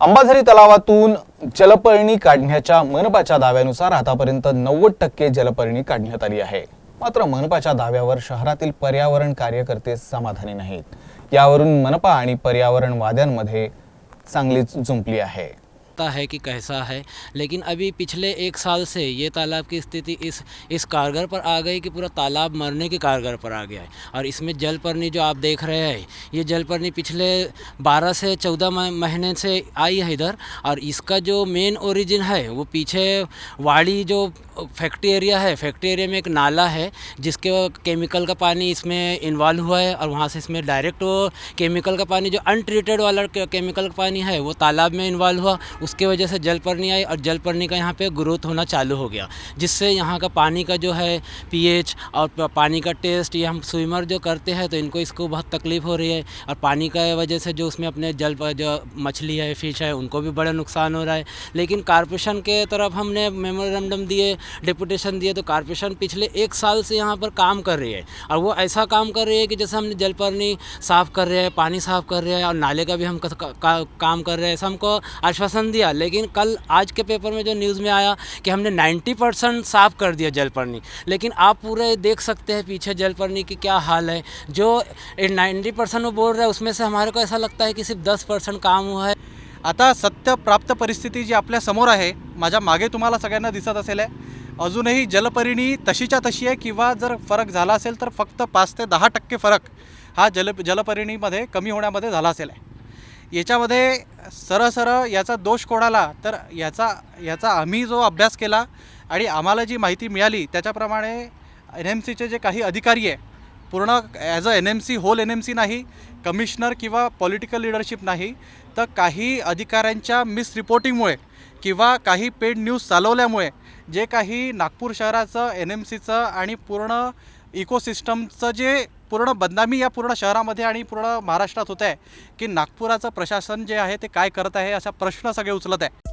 अंबाझरी तलावातून जलपर्णी काढण्याच्या मनपाच्या दाव्यानुसार आतापर्यंत नव्वद टक्के जलपर्णी काढण्यात आली आहे. मात्र मनपाच्या दाव्यावर शहरातील पर्यावरण कार्यकर्ते समाधानी नाहीत. यावरून मनपा आणि पर्यावरण वाद्यांमध्ये चांगलीच जुंपली आहे. पता है कि कैसा है। लेकिन अभी पिछले एक साल से ये तालाब की स्थिति इस इस कारगर पर आ गई कि पूरा तालाब मरने के कारगर पर आ गया है। और इसमें जलपर्णी जो आप देख रहे हैं, ये जलपर्णी पिछले 12 से चौदह महीने से आई है इधर। और इसका जो मेन ओरिजिन है, वो पीछे वाड़ी जो फैक्ट्री एरिया है फैक्ट्री एरिया में एक नाला है, जिसके केमिकल का पानी इसमें इन्वॉल्व हुआ है। और वहाँ से इसमें डायरेक्ट वो केमिकल का पानी, जो अनट्रीटेड वाला केमिकल का पानी है, वो तालाब में इन्वॉल्व हुआ। उसके वजह से जल जलपर्णी आई और जल जलपर्णी का यहाँ पे ग्रोथ होना चालू हो गया जिससे यहाँ का पानी का जो है पीएच और पानी का टेस्ट ये हम स्विमर जो करते हैं तो इनको इसको बहुत तकलीफ़ हो रही है और पानी का वजह से जो उसमें अपने जल जो मछली है फ़िश है उनको भी बड़ा नुकसान हो रहा है। लेकिन कारपोरेशन के तरफ़ हमने मेमोरेंडम दिए डिपुटेशन दिए तो कारपोरेशन पिछले एक साल से यहाँ पर काम कर रही है और वो ऐसा काम कर रही है कि जैसे हमने जलपर्णी साफ़ कर रहे हैं पानी साफ़ कर रहे हैं और नाले का भी हम का, का, काम कर रहे हैं। ऐसा हमको आश्वासन दिया। लेकिन कल आज के पेपर में जो न्यूज़ में आया कि हमने 90 परसेंट साफ़ कर दिया जलपर्णी। लेकिन आप पूरे देख सकते हैं पीछे जलपर्णी की क्या हाल है। जो नाइन्टी परसेंट वो बोल रहा है उसमें से हमारे को ऐसा लगता है कि सिर्फ दस परसेंट काम हुआ है। आता सत्य प्राप्त परिस्थिती जी आपल्यासमोर आहे माझ्या मागे तुम्हाला सगळ्यांना दिसत असेल आहे. अजूनही जलपरिणी तशीच्या तशी आहे किंवा जर फरक झाला असेल तर फक्त पाच ते दहा टक्के फरक हा जल जलपरिणीमध्ये कमी होण्यामध्ये झाला असेल आहे. याच्यामध्ये सरळ सरळ याचा दोष कोणाला? तर याचा याचा आम्ही जो अभ्यास केला आणि आम्हाला जी माहिती मिळाली त्याच्याप्रमाणे एन एम सीचे जे काही अधिकारी आहे पूर्ण as a N M C whole N M C नाही कमिशनर किंवा पॉलिटिकल लिडरशिप नाही तर काही अधिकाऱ्यांच्या मिसरिपोर्टिंगमुळे किंवा काही पेड न्यूज चालवल्यामुळे जे काही नागपूर शहराचं एन एम सीचं आणि पूर्ण इकोसिस्टमचं जे पूर्ण बदनामी या पूर्ण शहरामध्ये आणि पूर्ण महाराष्ट्रात होत आहे की नागपुराचं प्रशासन जे आहे ते काय करत आहे असा प्रश्न सगळे उचलत आहे.